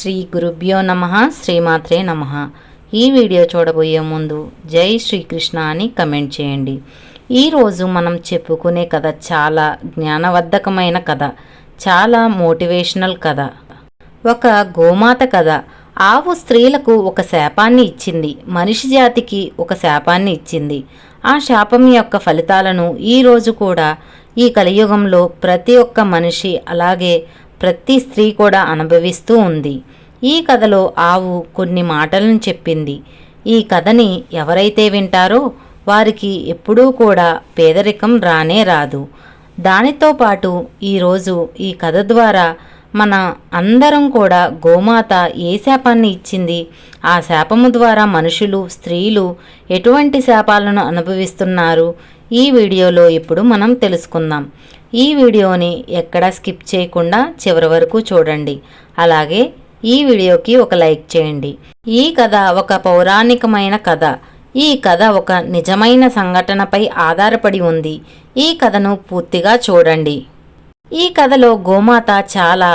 శ్రీ గురుభ్యో నమ శ్రీమాత్రే నమ. ఈ వీడియో చూడబోయే ముందు జై శ్రీకృష్ణ అని కమెంట్ చేయండి. ఈరోజు మనం చెప్పుకునే కథ చాలా జ్ఞానవర్ధకమైన కథ చాలా మోటివేషనల్ కథ. ఒక గోమాత కథ. ఆవు స్త్రీలకు ఒక శాపాన్ని ఇచ్చింది. మనిషి జాతికి ఒక శాపాన్ని ఇచ్చింది. ఆ శాపం యొక్క ఫలితాలను ఈరోజు కూడా ఈ కలియుగంలో ప్రతి ఒక్క మనిషి అలాగే ప్రతి స్త్రీ కూడా అనుభవిస్తూ ఉంది. ఈ కథలో ఆవు కొన్ని మాటలను చెప్పింది. ఈ కథని ఎవరైతే వింటారో వారికి ఎప్పుడూ కూడా పేదరికం రానే రాదు. దానితో పాటు ఈరోజు ఈ కథ ద్వారా మన అందరం కూడా గోమాత ఏ శాపాన్ని ఇచ్చింది? ఆ శాపము ద్వారా మనుషులు స్త్రీలు ఎటువంటి శాపాలను అనుభవిస్తున్నారు? ఈ వీడియోలో ఇప్పుడు మనం తెలుసుకుందాం. ఈ వీడియోని ఎక్కడా స్కిప్ చేయకుండా చివరి వరకు చూడండి. అలాగే ఈ వీడియోకి ఒక లైక్ చేయండి. ఈ కథ ఒక పౌరాణికమైన కథ. ఈ కథ ఒక నిజమైన సంఘటనపై ఆధారపడి ఉంది. ఈ కథను పూర్తిగా చూడండి. ఈ కథలో గోమాత చాలా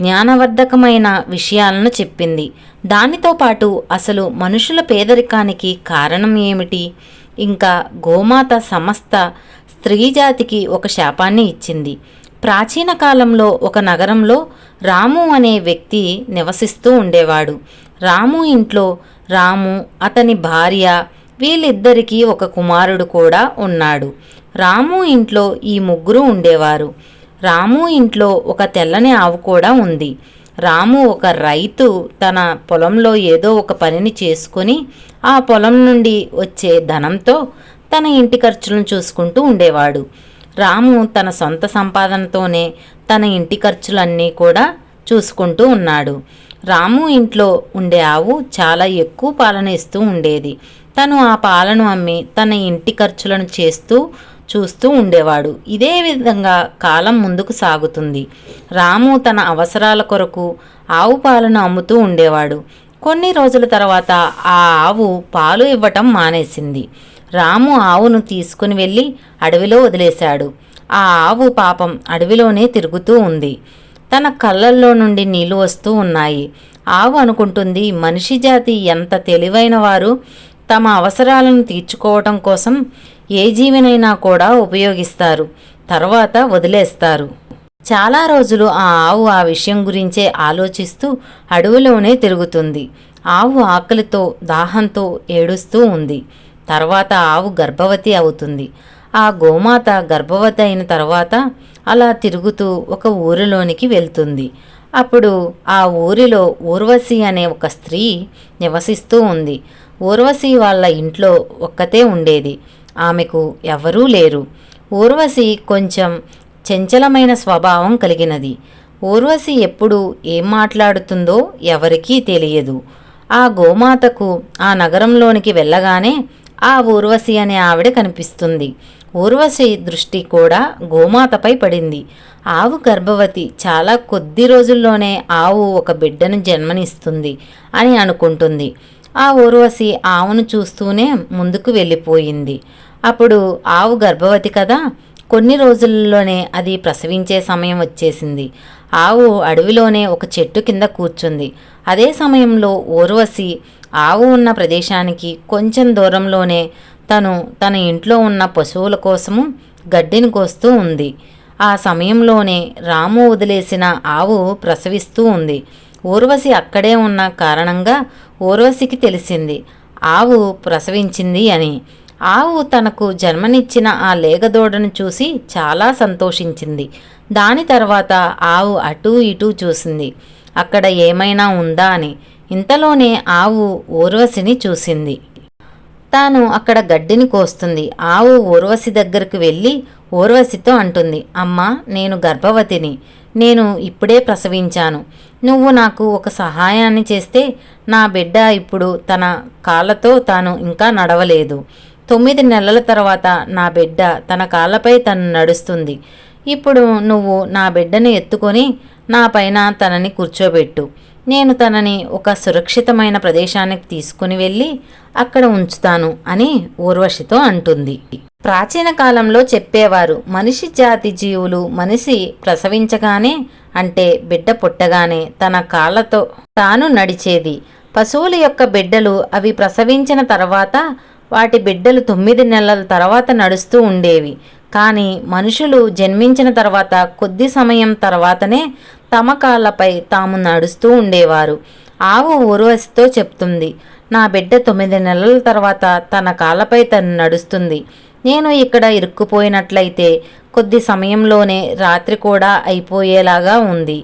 జ్ఞానవర్ధకమైన విషయాలను చెప్పింది. దానితో పాటు అసలు మనుషుల పేదరికానికి కారణం ఏమిటి? ఇంకా గోమాత సమస్త స్త్రీజాతికి ఒక శాపాన్ని ఇచ్చింది. ప్రాచీన కాలంలో ఒక నగరంలో రాము అనే వ్యక్తి నివసిస్తూ ఉండేవాడు. రాము ఇంట్లో రాము అతని భార్య వీళ్ళిద్దరికీ ఒక కుమారుడు కూడా ఉన్నాడు. రాము ఇంట్లో ఈ ముగ్గురు ఉండేవారు. రాము ఇంట్లో ఒక తెల్లని ఆవు కూడా ఉంది. రాము ఒక రైతు తన పొలంలో ఏదో ఒక పనిని చేసుకొని ఆ పొలం నుండి వచ్చే ధనంతో తన ఇంటి ఖర్చులను చూసుకుంటూ ఉండేవాడు. రాము తన సొంత సంపాదనతోనే తన ఇంటి ఖర్చులన్నీ కూడా చూసుకుంటూ ఉన్నాడు. రాము ఇంట్లో ఉండే ఆవు చాలా ఎక్కువ పాలన ఇస్తూ ఉండేది. తను ఆ పాలను అమ్మి తన ఇంటి ఖర్చులను చేస్తూ చూస్తూ ఉండేవాడు. ఇదే విధంగా కాలం ముందుకు సాగుతుంది. రాము తన అవసరాల కొరకు ఆవు పాలను అమ్ముతూ ఉండేవాడు. కొన్ని రోజుల తర్వాత ఆ ఆవు పాలు ఇవ్వటం మానేసింది. రాము ఆవును తీసుకుని వెళ్ళి అడవిలో వదిలేశాడు. ఆ ఆవు పాపం అడవిలోనే తిరుగుతూ ఉంది. తన కళ్ళల్లో నుండి నీళ్ళు వస్తూ ఉన్నాయి. ఆవు అనుకుంటుంది మనిషి జాతి ఎంత తెలివైన వారు తమ అవసరాలను తీర్చుకోవటం కోసం ఏ జీవినైనా కూడా ఉపయోగిస్తారు. తర్వాత వదిలేస్తారు. చాలా రోజులు ఆ ఆవు ఆ విషయం గురించే ఆలోచిస్తూ అడవిలోనే తిరుగుతుంది. ఆవు ఆకలితో దాహంతో ఏడుస్తూ ఉంది. తర్వాత ఆవు గర్భవతి అవుతుంది. ఆ గోమాత గర్భవతి అయిన తర్వాత అలా తిరుగుతూ ఒక ఊరిలోనికి వెళ్తుంది. అప్పుడు ఆ ఊరిలో ఊర్వశి అనే ఒక స్త్రీ నివసిస్తూ ఉంది. ఊర్వశి వాళ్ళ ఇంట్లో ఒక్కతే ఉండేది. ఆమెకు ఎవరూ లేరు. ఊర్వశి కొంచెం చంచలమైన స్వభావం కలిగినది. ఊర్వశి ఎప్పుడు ఏం మాట్లాడుతుందో ఎవరికీ తెలియదు. ఆ గోమాతకు ఆ నగరంలోనికి వెళ్ళగానే ఆ ఊర్వశి అనే ఆవిడ కనిపిస్తుంది. ఊర్వశి దృష్టి కూడా గోమాతపై పడింది. ఆవు గర్భవతి చాలా కొద్ది రోజుల్లోనే ఆవు ఒక బిడ్డను జన్మనిస్తుంది అని అనుకుంటుంది. ఆ ఊర్వశి ఆవును చూస్తూనే ముందుకు వెళ్ళిపోయింది. అప్పుడు ఆవు గర్భవతి కదా కొన్ని రోజుల్లోనే అది ప్రసవించే సమయం వచ్చేసింది. ఆవు అడవిలోనే ఒక చెట్టు కింద కూర్చుంది. అదే సమయంలో ఊర్వశి ఆవు ఉన్న ప్రదేశానికి కొంచెం దూరంలోనే తను తన ఇంట్లో ఉన్న పశువుల కోసము గడ్డిని కోస్తూ ఉంది. ఆ సమయంలోనే రాము వదిలేసిన ఆవు ప్రసవిస్తూ ఉంది. ఊర్వశి అక్కడే ఉన్న కారణంగా ఊర్వశికి తెలిసింది. ఆవు ప్రసవించింది అని. ఆవు తనకు జన్మనిచ్చిన ఆ లేగదోడను చూసి చాలా సంతోషించింది. దాని తర్వాత ఆవు అటూ ఇటూ చూసింది. అక్కడ ఏమైనా ఉందా అని. ఇంతలోనే ఆవు ఊర్వశిని చూసింది. తాను అక్కడ గడ్డిని కోస్తుంది. ఆవు ఊర్వశి దగ్గరకు వెళ్ళి ఊర్వశితో అంటుంది. అమ్మా నేను గర్భవతిని. నేను ఇప్పుడే ప్రసవించాను. నువ్వు నాకు ఒక సహాయాన్ని చేస్తే నా బిడ్డ ఇప్పుడు తన కాళ్ళతో తాను ఇంకా నడవలేదు. తొమ్మిది నెలల తర్వాత నా బిడ్డ తన కాళ్ళపై తను నడుస్తుంది. ఇప్పుడు నువ్వు నా బిడ్డని ఎత్తుకొని నా పైన తనని కూర్చోబెట్టు. నేను తనని ఒక సురక్షితమైన ప్రదేశానికి తీసుకుని వెళ్ళి అక్కడ ఉంచుతాను అని ఊర్వశితో అంటుంది. ప్రాచీన కాలంలో చెప్పేవారు మనిషి జాతి జీవులు మనిషి ప్రసవించగానే అంటే బిడ్డ పుట్టగానే తన కాళ్ళతో తాను నడిచేది. పశువుల యొక్క బిడ్డలు అవి ప్రసవించిన తర్వాత వాటి బిడ్డలు తొమ్మిది నెలల తర్వాత నడుస్తూ ఉండేవి. కానీ మనుషులు జన్మించిన తర్వాత కొద్ది సమయం తర్వాతనే తమ కాళ్ళపై తాము నడుస్తూ ఉండేవారు. ఆవు ఊర్వశితో చెప్తుంది నా బిడ్డ తొమ్మిది నెలల తర్వాత తన కాళ్ళపై తను నడుస్తుంది. నేను ఇక్కడ ఇరుక్కుపోయినట్లయితే కొద్ది సమయంలోనే రాత్రి కూడా అయిపోయేలాగా ఉంది.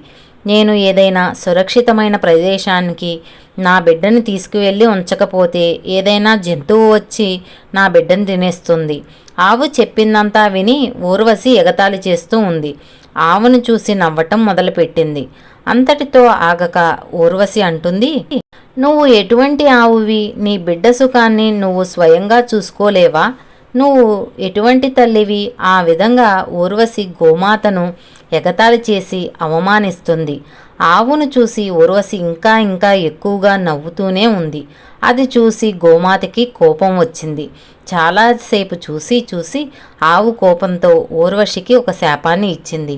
నేను ఏదైనా సురక్షితమైన ప్రదేశానికి నా బిడ్డను తీసుకువెళ్ళి ఉంచకపోతే ఏదైనా జంతువు వచ్చి నా బిడ్డను తినేస్తుంది. ఆవు చెప్పిందంతా విని ఊర్వశి ఎగతాళి చేస్తూ ఉంది. ఆవును చూసి నవ్వటం మొదలుపెట్టింది. అంతటితో ఆగక ఊర్వశి అంటుంది నువ్వు ఎటువంటి ఆవువి? నీ బిడ్డ సుఖాన్ని నువ్వు స్వయంగా చూసుకోలేవా? నువ్వు ఎటువంటి తల్లివి? ఆ విధంగా ఊర్వశి గోమాతను ఎగతాళి చేసి అవమానిస్తుంది. ఆవును చూసి ఊర్వశి ఇంకా ఇంకా ఎక్కువగా నవ్వుతూనే ఉంది. అది చూసి గోమాతకి కోపం వచ్చింది. చాలాసేపు చూసి చూసి ఆవు కోపంతో ఊర్వశికి ఒక శాపాన్ని ఇచ్చింది.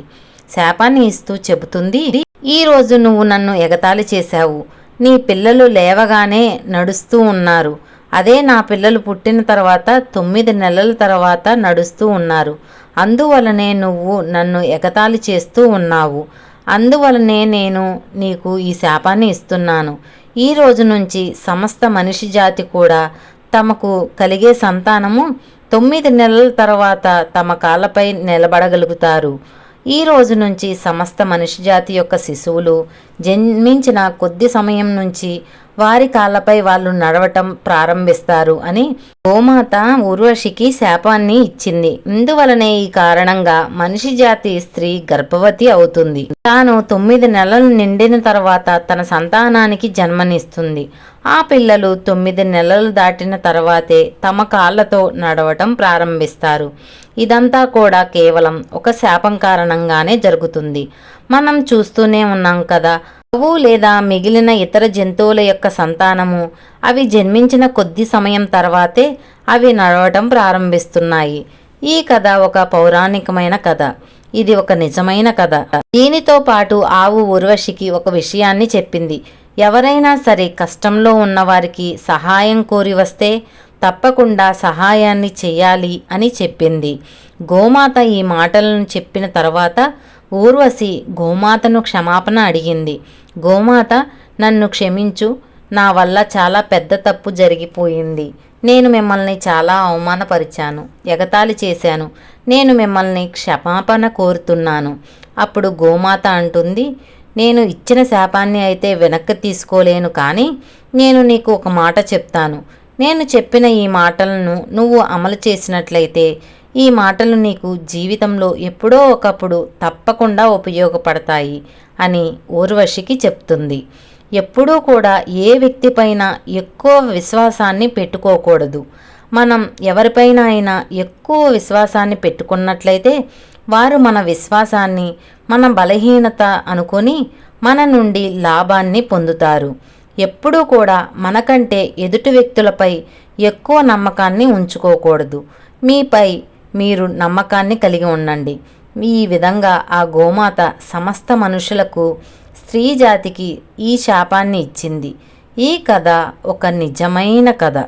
శాపాన్ని ఇస్తూ చెబుతుంది ఈరోజు నువ్వు నన్ను ఎగతాళి చేశావు. నీ పిల్లలు లేవగానే నడుస్తూ ఉన్నారు. అదే నా పిల్లలు పుట్టిన తర్వాత తొమ్మిది నెలల తర్వాత నడుస్తూ ఉన్నారు. అందువలనే నువ్వు నన్ను ఎగతాళి చేస్తూ ఉన్నావు. అందువలనే నేను నీకు ఈ శాపాన్ని ఇస్తున్నాను. ఈ రోజు నుంచి సమస్త మనిషి జాతి కూడా తమకు కలిగే సంతానము తొమ్మిది నెలల తర్వాత తమ కాళ్ళపై నిలబడగలుగుతారు. ఈ రోజు నుంచి సమస్త మనిషి జాతి యొక్క శిశువులు జన్మించిన కొద్ది సమయం నుంచి వారి కాళ్ళపై వాళ్ళు నడవటం ప్రారంభిస్తారు అని గోమాత ఊర్వశికి శాపాన్ని ఇచ్చింది. ఇందువలనే ఈ కారణంగా మనిషి జాతి స్త్రీ గర్భవతి అవుతుంది. తాను తొమ్మిది నెలలు నిండిన తర్వాత తన సంతానానికి జన్మనిస్తుంది. ఆ పిల్లలు తొమ్మిది నెలలు దాటిన తర్వాతే తమ కాళ్ళతో నడవటం ప్రారంభిస్తారు. ఇదంతా కూడా కేవలం ఒక శాపం కారణంగానే జరుగుతుంది. మనం చూస్తూనే ఉన్నాం కదా ఆవు లేదా మిగిలిన ఇతర జంతువుల యొక్క సంతానము అవి జన్మించిన కొద్ది సమయం తర్వాతే అవి నడవటం ప్రారంభిస్తున్నాయి. ఈ కథ ఒక పౌరాణికమైన కథ. ఇది ఒక నిజమైన కథ. దీనితో పాటు ఆవు ఉర్వశికి ఒక విషయాన్ని చెప్పింది. ఎవరైనా సరే కష్టంలో ఉన్నవారికి సహాయం కోరి వస్తే తప్పకుండా సహాయాన్ని చేయాలి అని చెప్పింది. గోమాత ఈ మాటలను చెప్పిన తర్వాత ఊర్వశి గోమాతను క్షమాపణ అడిగింది. గోమాత నన్ను క్షమించు నా వల్ల చాలా పెద్ద తప్పు జరిగిపోయింది. నేను మిమ్మల్ని చాలా అవమానపరిచాను ఎగతాళి చేశాను. నేను మిమ్మల్ని క్షమాపణ కోరుతున్నాను. అప్పుడు గోమాత అంటుంది నేను ఇచ్చిన శాపాన్ని అయితే వెనక్కి తీసుకోలేను కానీ నేను నీకు ఒక మాట చెప్తాను. నేను చెప్పిన ఈ మాటలను నువ్వు అమలు చేసినట్లయితే ఈ మాటలు నీకు జీవితంలో ఎప్పుడో ఒకప్పుడు తప్పకుండా ఉపయోగపడతాయి అని ఊర్వశికి చెప్తుంది. ఎప్పుడూ కూడా ఏ వ్యక్తిపైన ఎక్కువ విశ్వాసాన్ని పెట్టుకోకూడదు. మనం ఎవరిపైన అయినా ఎక్కువ విశ్వాసాన్ని పెట్టుకున్నట్లయితే వారు మన విశ్వాసాన్ని మన బలహీనత అనుకొని మన నుండి లాభాన్ని పొందుతారు. ఎప్పుడూ కూడా మనకంటే ఎదుటి వ్యక్తులపై ఎక్కువ నమ్మకాన్ని ఉంచుకోకూడదు. మీపై మీరు నమ్మకాన్ని కలిగి ఉండండి. ఈ విధంగా ఆ గోమాత సమస్త మనుషులకు స్త్రీ జాతికి ఈ శాపాన్ని ఇచ్చింది. ఈ కథ ఒక నిజమైన కథ.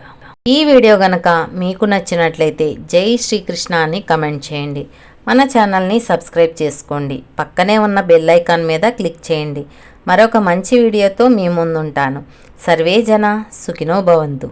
ఈ వీడియో గనక మీకు నచ్చినట్లయితే జై శ్రీకృష్ణ అని కమెంట్ చేయండి. మన ఛానల్ని సబ్స్క్రైబ్ చేసుకోండి. పక్కనే ఉన్న బెల్ ఐకాన్ మీద క్లిక్ చేయండి. మరొక మంచి వీడియోతో మీ ముందుంటాను. సర్వే జన సుఖినో భవంతు.